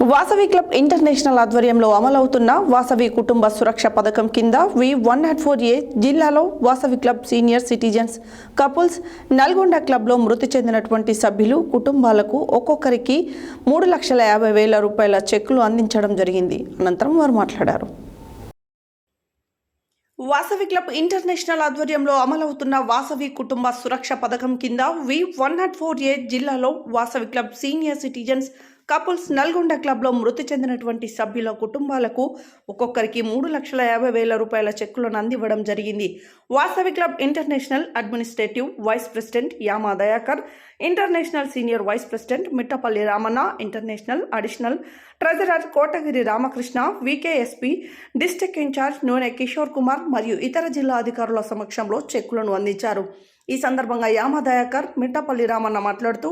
Vasavi club international ఆధ్వర్యంలో అమలవుతున్న వాసవి కుటుంబ సురక్ష పథకం కింద V one nought four A జిల్లాలో Vasavi club senior citizens couples Nalgonda క్లబ్లో మృతి చెందినటువంటి సభ్యులు కుటుంబాలకు ఒక్కొక్కరికి మూడు లక్షల యాభై వేల రూపాయల చెక్కులు అందించడం జరిగింది. అనంతరం వారు మాట్లాడారు. వాసవి క్లబ్ ఇంటర్నేషనల్ ఆధ్వర్యంలో అమలవుతున్న వాసవి కుటుంబ సురక్ష పథకం కింద V one nought four A జిల్లాలో Vasavi club senior citizens couples Nalgonda క్లబ్లో మృతి చెందినటువంటి సభ్యుల కుటుంబాలకు ఒక్కొక్కరికి మూడు లక్షల యాభై వేల రూపాయల చెక్కులను అందివ్వడం జరిగింది. Vasavi club international administrative vice president Yama Dayakar international senior vice president Mittapalli Ramanna international additional treasurer Kotagiri Ramakrishna VKSP district incharge Noone Kishore Kumar మరియు ఇతర జిల్లా అధికారుల సమక్షంలో చెక్కులను అందించారు. ఈ సందర్భంగా యామ దయాకర్ మిట్టపల్లి రామన్న మాట్లాడుతూ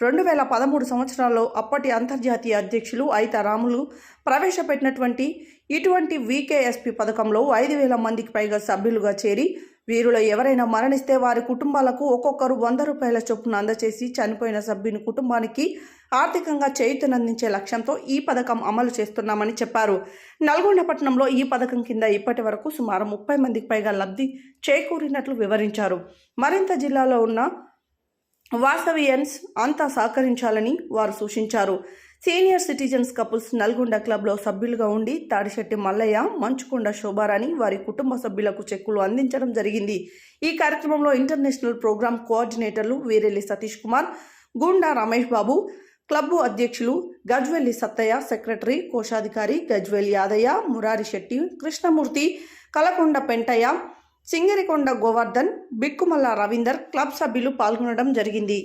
రెండు వేల పదమూడు సంవత్సరాల్లో అప్పటి అంతర్జాతీయ అధ్యక్షులు అయిత రాములు ప్రవేశపెట్టినటువంటి ఇటువంటి వికేఎస్పి పథకంలో ఐదు వేల మందికి పైగా సభ్యులుగా చేరి వీరిలో ఎవరైనా మరణిస్తే వారి కుటుంబాలకు ఒక్కొక్కరు వంద రూపాయల చొప్పున అందచేసి చనిపోయిన సభ్యుని కుటుంబానికి ఆర్థికంగా చేయుతనందించే లక్ష్యంతో ఈ పథకం అమలు చేస్తున్నామని చెప్పారు. నల్గొండ పట్టణంలో ఈ పథకం కింద ఇప్పటి వరకు సుమారు ముప్పై మందికి పైగా లబ్ధి చేకూరినట్లు వివరించారు. మరింత జిల్లాలో ఉన్న వాస్తవియన్స్ అంతా సహకరించాలని వారు సూచించారు. సీనియర్ సిటిజన్స్ కపుల్స్ నల్గొండ క్లబ్లో సభ్యులుగా ఉండి తాడిశెట్టి మల్లయ్య మంచుకొండ శోభారాణి వారి కుటుంబ సభ్యులకు చెక్కులు అందించడం జరిగింది. ఈ కార్యక్రమంలో ఇంటర్నేషనల్ ప్రోగ్రామ్ కోఆర్డినేటర్లు వీరెల్లి సతీష్ కుమార్ గుండా రమేష్ బాబు క్లబ్బు అధ్యక్షులు గజ్వెల్లి సత్తయ్య సెక్రటరీ కోశాధికారి గజ్వెల్ యాదయ్య మురారి శెట్టి కృష్ణమూర్తి కలకొండ పెంటయ్య సింగరికొండ గోవర్ధన్ బిక్కుమల్ల రవీందర్ క్లబ్ సభ్యులు పాల్గొనడం జరిగింది.